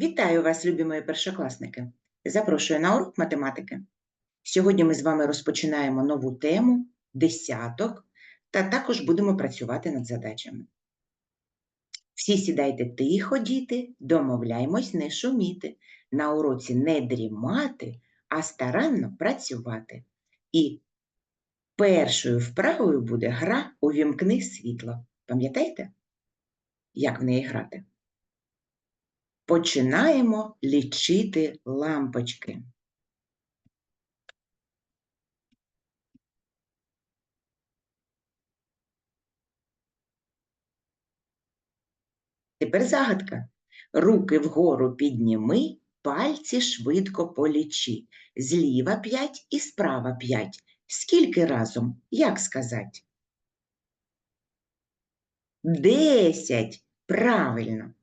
Вітаю вас, любі мої першокласники! Запрошую на урок математики. Сьогодні ми з вами розпочинаємо нову тему десяток та також будемо працювати над задачами. Всі сідайте тихо, діти, домовляймось не шуміти, на уроці не дрімати, а старанно працювати. І першою вправою буде гра «Увімкни світло». Пам'ятаєте, як в неї грати? Починаємо лічити лампочки. Тепер загадка. Руки вгору підніми, пальці швидко полічи. Зліва п'ять і справа п'ять. Скільки разом? Як сказати? Десять. Правильно.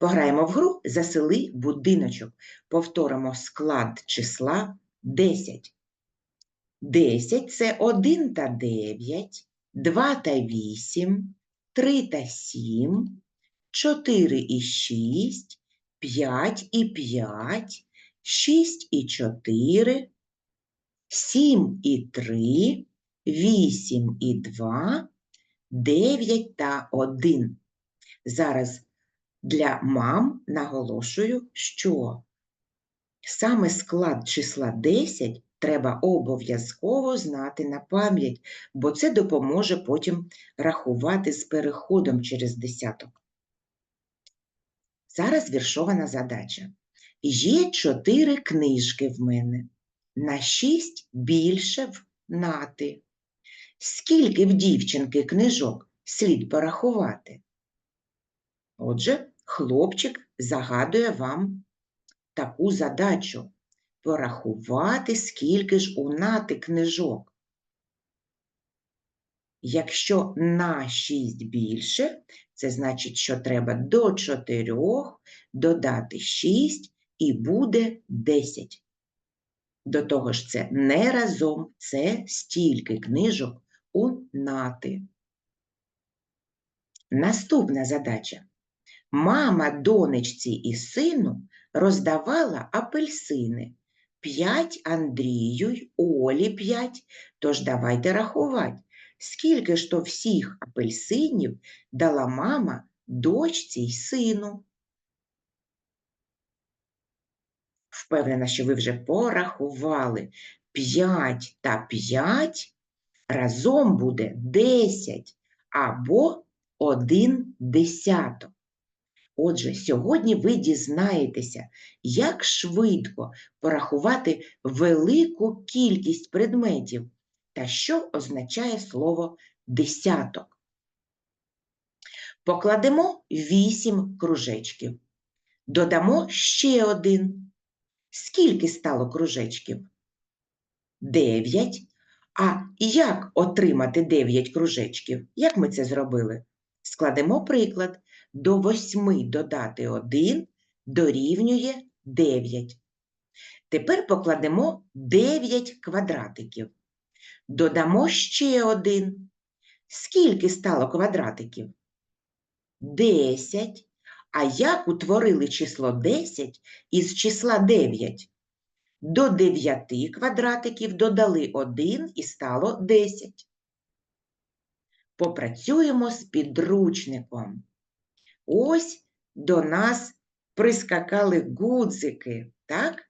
Пограємо в гру «Засели будиночок». Повторимо склад числа 10. 10 – це 1 та 9, 2 та 8, 3 та 7, 4 і 6, 5 і 5, 6 і 4, 7 і 3, 8 і 2, 9 та 1. Зараз для мам наголошую, що саме склад числа 10 треба обов'язково знати на пам'ять, бо це допоможе потім рахувати з переходом через десяток. Зараз віршована задача. Є чотири книжки в мене, на шість більше в нати. Скільки в дівчинки книжок слід порахувати? Отже, хлопчик загадує вам таку задачу порахувати, скільки ж у нати книжок. Якщо на 6 більше, це значить, що треба до 4 додати 6 і буде 10. До того ж, це не разом, це стільки книжок у нати. Наступна задача. Мама донечці і сину роздавала апельсини. П'ять Андрію й Олі п'ять, тож давайте рахувати, скільки ж то всіх апельсинів дала мама дочці й сину. Впевнена, що ви вже порахували. П'ять та п'ять разом буде десять або один десяток. Отже, сьогодні ви дізнаєтеся, як швидко порахувати велику кількість предметів та що означає слово десяток. Покладемо вісім кружечків. Додамо ще один. Скільки стало кружечків? Дев'ять. А як отримати дев'ять кружечків? Як ми це зробили? Складемо приклад до 8 додати 1 дорівнює 9. Тепер покладемо 9 квадратиків. Додамо ще один. Скільки стало квадратиків? 10. А як утворили число 10 із числа 9? До 9 квадратиків додали 1 і стало 10. Попрацюємо з підручником. Ось до нас прискакали гудзики, так?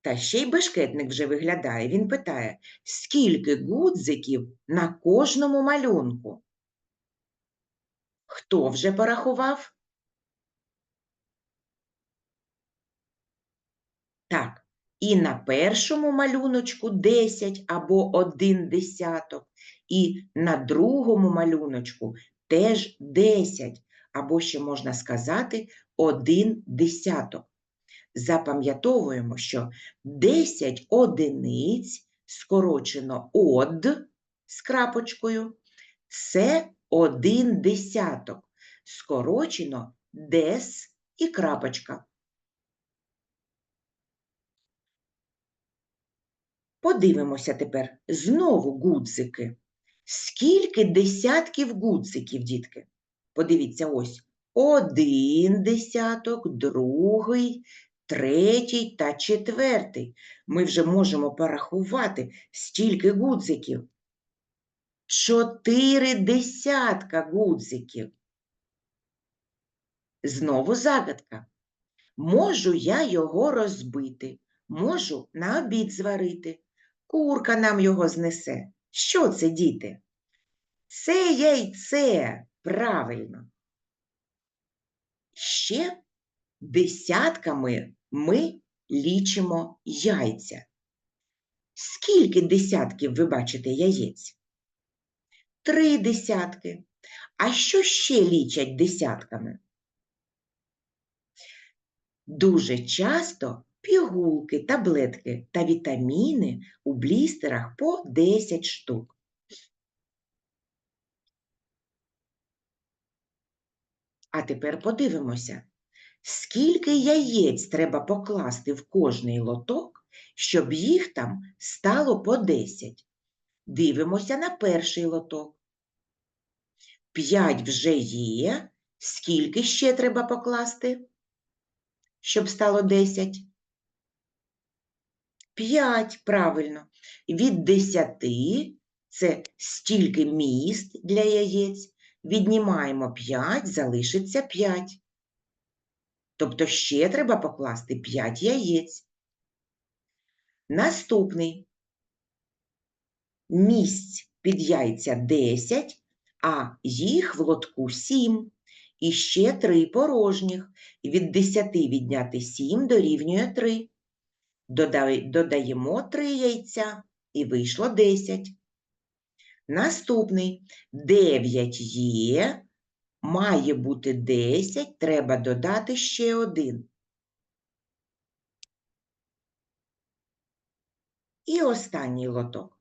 Та ще й бешкетник вже виглядає. Він питає, скільки гудзиків на кожному малюнку? Хто вже порахував? Так, і на першому малюночку 10 або 1 десяток, і на другому малюночку теж 10 або ще можна сказати один десяток. Запам'ятовуємо, що 10 одиниць скорочено од з крапочкою, це один десяток, скорочено дес і крапочка. Подивимося тепер знову гудзики. Скільки десятків гудзиків, дітки? Подивіться ось один десяток, другий, третій та четвертий. Ми вже можемо порахувати, стільки гудзиків. Чотири десятка гудзиків. Знову загадка. Можу я його розбити, можу на обід зварити. Курка нам його знесе. Що це, діти? Це яйце, правильно. Ще десятками ми лічимо яйця. Скільки десятків ви бачите яєць? Три десятки. А що ще лічать десятками? Дуже часто пігулки, таблетки та вітаміни у блістерах по 10 штук. А тепер подивимося, скільки яєць треба покласти в кожний лоток, щоб їх там стало по 10. Дивимося на перший лоток. 5 вже є. Скільки ще треба покласти, щоб стало 10? 5, правильно. Від 10 це стільки міст для яєць. Віднімаємо 5, залишиться 5. Тобто ще треба покласти 5 яєць. Наступний. Місць під яйця 10, а їх в лотку 7. І ще 3 порожніх. Від 10 відняти 7 дорівнює 3. Додаємо 3 яйця і вийшло 10. Наступний 9 є, має бути 10, треба додати ще один. І останній лоток.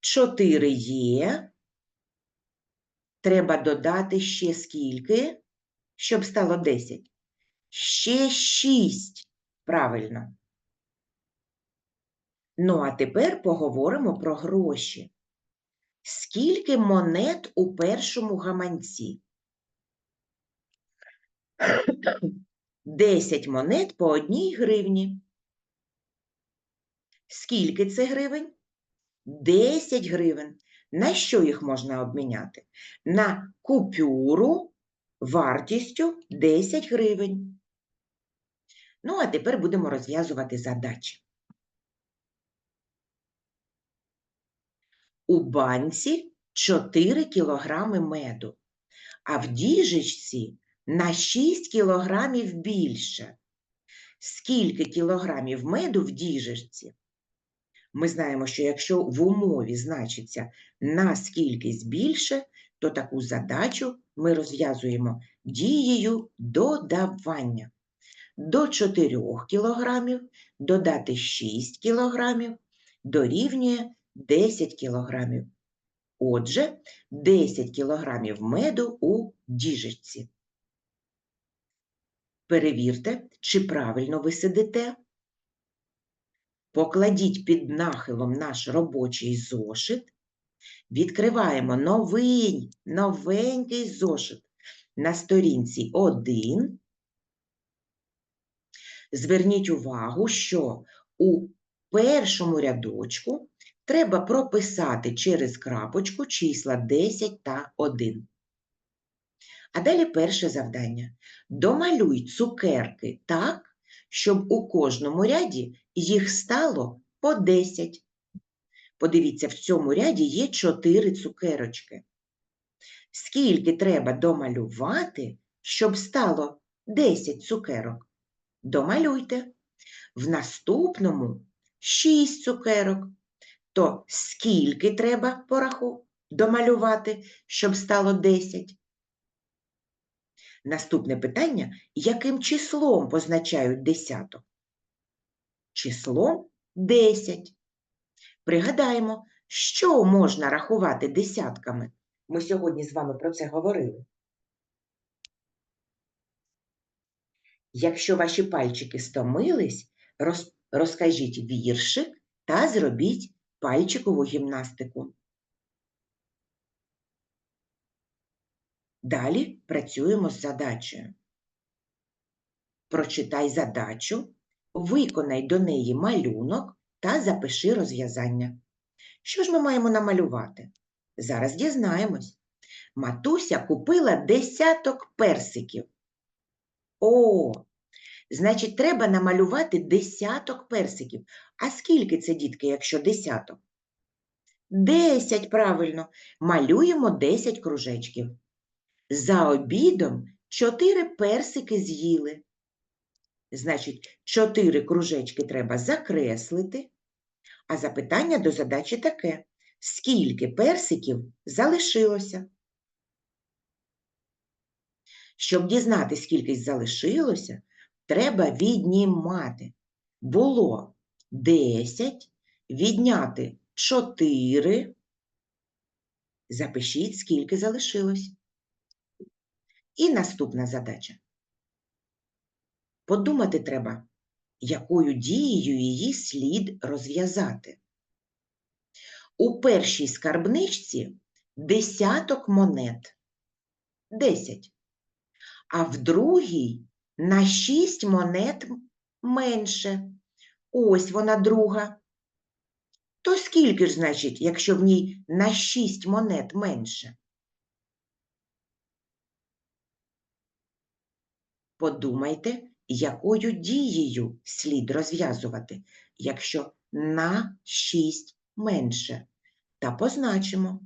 4 є, треба додати ще скільки, щоб стало 10? Ще 6, правильно. Ну, а тепер поговоримо про гроші. Скільки монет у першому гаманці? 10 монет по одній гривні. Скільки це гривень? 10 гривень. На що їх можна обміняти? На купюру вартістю 10 гривень. Ну, а тепер будемо розв'язувати задачі. У банці 4 кілограми меду, а в діжечці на 6 кілограмів більше. Скільки кілограмів меду в діжечці? Ми знаємо, що якщо в умові значиться на скількись більше, то таку задачу ми розв'язуємо дією додавання. До 4 кілограмів додати 6 кілограмів дорівнює 10 кілограмів. Отже, 10 кілограмів меду у діжечці. Перевірте, чи правильно ви сидите. Покладіть під нахилом наш робочий зошит. Відкриваємо новий, новенький зошит на сторінці 1. Зверніть увагу, що у першому рядочку треба прописати через крапочку числа 10 та 1. А далі перше завдання. Домалюй цукерки так, щоб у кожному ряді їх стало по 10. Подивіться, в цьому ряді є 4 цукерочки. Скільки треба домалювати, щоб стало 10 цукерок? Домалюйте. В наступному 6 цукерок. То скільки треба пораху домалювати, щоб стало 10? Наступне питання, яким числом позначають десяток? Числом 10. Пригадаємо, що можна рахувати десятками. Ми сьогодні з вами про це говорили. Якщо ваші пальчики стомились, роз- розкажіть віршик та зробіть пальчикову гімнастику. Далі працюємо з задачею. Прочитай задачу, виконай до неї малюнок та запиши розв'язання. Що ж ми маємо намалювати? Зараз дізнаємось. Матуся купила десяток персиків. О, значить, треба намалювати десяток персиків. А скільки це, дітки, якщо десяток? Десять, правильно. Малюємо десять кружечків. За обідом чотири персики з'їли. Значить, чотири кружечки треба закреслити. А запитання до задачі таке: скільки персиків залишилося? Щоб дізнати, скільки залишилося, треба віднімати. Було 10, відняти 4. Запишіть, скільки залишилось. І наступна задача. Подумати треба, якою дією її слід розв'язати. У першій скарбничці десяток монет. 10. А в другій на 6 монет менше. Ось вона друга. То скільки ж, значить, якщо в ній на 6 монет менше? Подумайте, якою дією слід розв'язувати, якщо на 6 менше. Та позначимо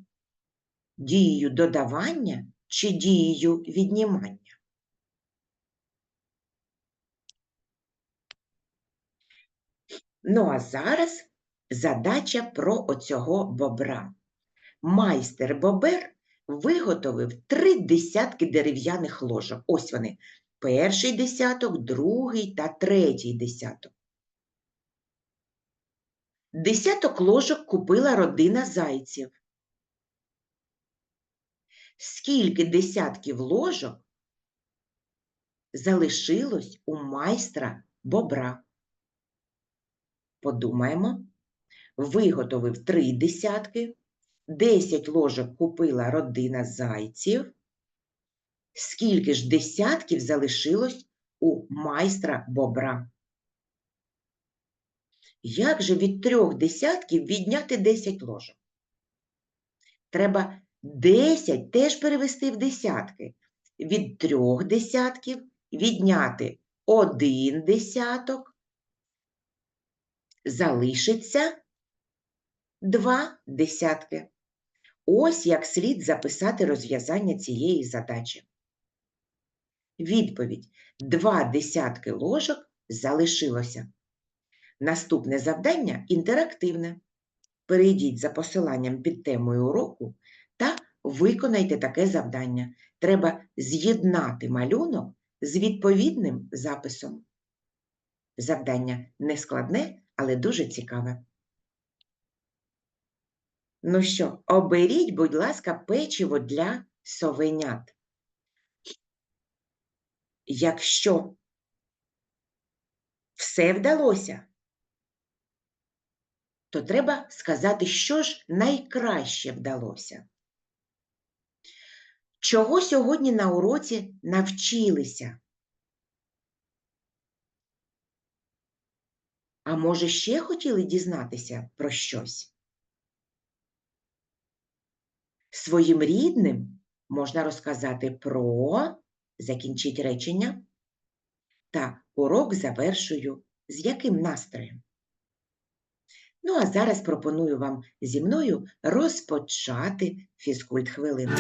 дією додавання чи дією віднімання. Ну а зараз задача про оцього бобра. Майстер Бобер виготовив три десятки дерев'яних ложок. Ось вони. Перший десяток, другий та третій десяток. Десяток ложок купила родина зайців. Скільки десятків ложок залишилось у майстра бобра? Подумаємо. Виготовив три десятки, десять ложок купила родина зайців. Скільки ж десятків залишилось у майстра бобра? Як же від трьох десятків відняти 10 ложок? Треба 10 теж перевести в десятки. Від трьох десятків відняти один десяток. Залишиться два десятки. Ось як слід записати розв'язання цієї задачі. Відповідь: два десятки ложок залишилося. Наступне завдання інтерактивне. Перейдіть за посиланням під темою уроку та виконайте таке завдання. Треба з'єднати малюнок з відповідним записом. Завдання нескладне, але дуже цікаве. Ну що, оберіть, будь ласка, печиво для совенят. Якщо все вдалося, то треба сказати, що ж найкраще вдалося. Чого сьогодні на уроці навчилися? А може, ще хотіли дізнатися про щось? Своїм рідним можна розказати про закінчіть речення та урок завершую з яким настроєм. Ну, а зараз пропоную вам зі мною розпочати фізкульт хвилину.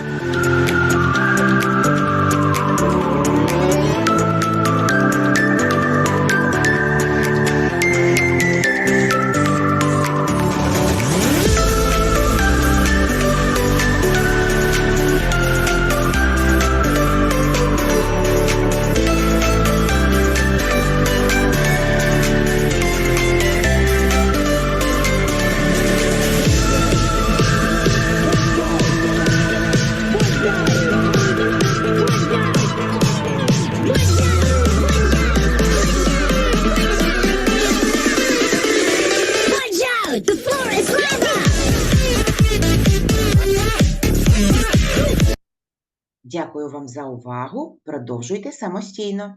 Дякую вам за увагу. Продовжуйте самостійно.